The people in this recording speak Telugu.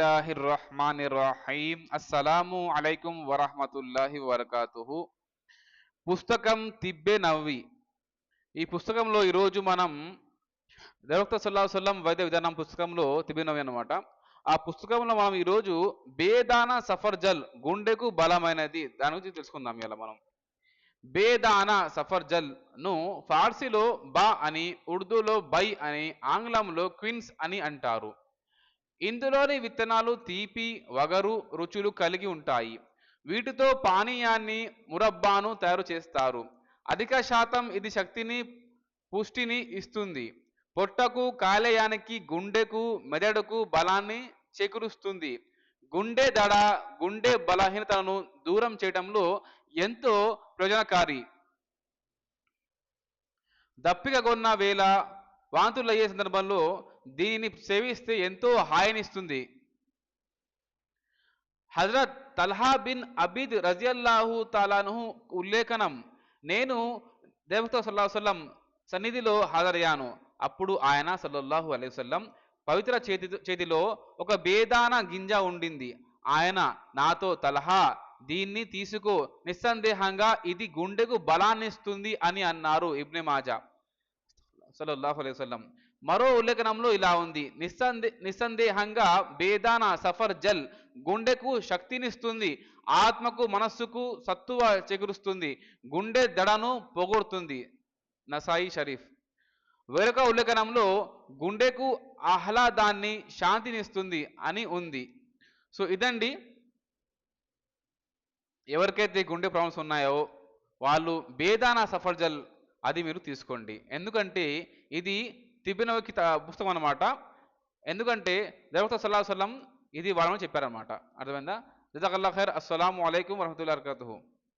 బిస్మిల్లాహిర్ రహమానిర్ రహీం అస్సలాము అలైకుం వరహమతుల్లాహి వరకాతుహు. పుస్తకం తిబ్బే నవ్వి. ఈ పుస్తకంలో ఈరోజు మనం దరక్త సల్లా సల్లం వైద్య విధానం పుస్తకంలో తిబ్బే నవ్వి అనమాట ఆ పుస్తకంలో మనం ఈరోజు బేదాన సఫర్జల్ గుండెకు బలమైనది దాని గురించి తెలుసుకుందాం ఇలా మనం. బేదాన సఫర్జల్ను ఫార్సీలో బా అని ఉర్దూలో బై అని ఆంగ్లంలో క్విన్స్ అని అంటారు. ఇందులోని విత్తనాలు తీపి వగరు రుచులు కలిగి ఉంటాయి. వీటితో పానీయాన్ని మురబ్బాను తయారు చేస్తారు. అధిక శాతం ఇది శక్తిని పుష్టిని ఇస్తుంది. పొట్టకు కాలేయానికి గుండెకు మెదడుకు బలాన్ని చేకూరుస్తుంది. గుండె దడ గుండె బలహీనతలను దూరం చేయడంలో ఎంతో ప్రయోజనకారి. దప్పిక కొన్న వేళ వాంతులయ్యే సందర్భంలో దీనిని సేవిస్తే ఎంతో హాయినిస్తుంది. హజరత్ తల్హా బిన్ అబీద్ రజియల్లాహు తాలాను ఉల్లేఖనం నేను దేవత సల్లాహం సన్నిధిలో హాజరయ్యాను. అప్పుడు ఆయన సల్లల్లాహు అలైహి వసల్లం పవిత్ర చేతి చేతిలో ఒక బేదాన గింజ ఉండింది. ఆయన నాతో తలహా దీన్ని తీసుకో నిస్సందేహంగా ఇది గుండెకు బలాన్నిస్తుంది అని అన్నారు ఇబ్నె మాజా. సల్లల్లాహు అలైహి వసల్లం. మరో ఉల్లేఖనంలో ఇలా ఉంది. నిస్సందే నిస్సందేహంగా బేదాన సఫర్ జల్ గుండెకు శక్తినిస్తుంది. ఆత్మకు మనస్సుకు సత్తువ చెగురుస్తుంది. గుండె దడను పొగొడుతుంది నసాయి షరీఫ్. వేరొక ఉల్లేఖనంలో గుండెకు ఆహ్లాదాన్ని శాంతినిస్తుంది అని ఉంది. సో ఇదండి. ఎవరికైతే గుండె ప్రాబ్లమ్స్ ఉన్నాయో వాళ్ళు బేదానా సఫర్జల్ అది మీరు తీసుకోండి. ఎందుకంటే ఇది తిబినవ పుస్తకం అనమాట ఎందుకంటే దేవత సల్లా సల్లం ఇది వాళ్ళని చెప్పారనమాట అర్థమైందా? జజాకల్లా ఖైర్. అస్సలం అయికం వరహతుల్లా వరకతుహు.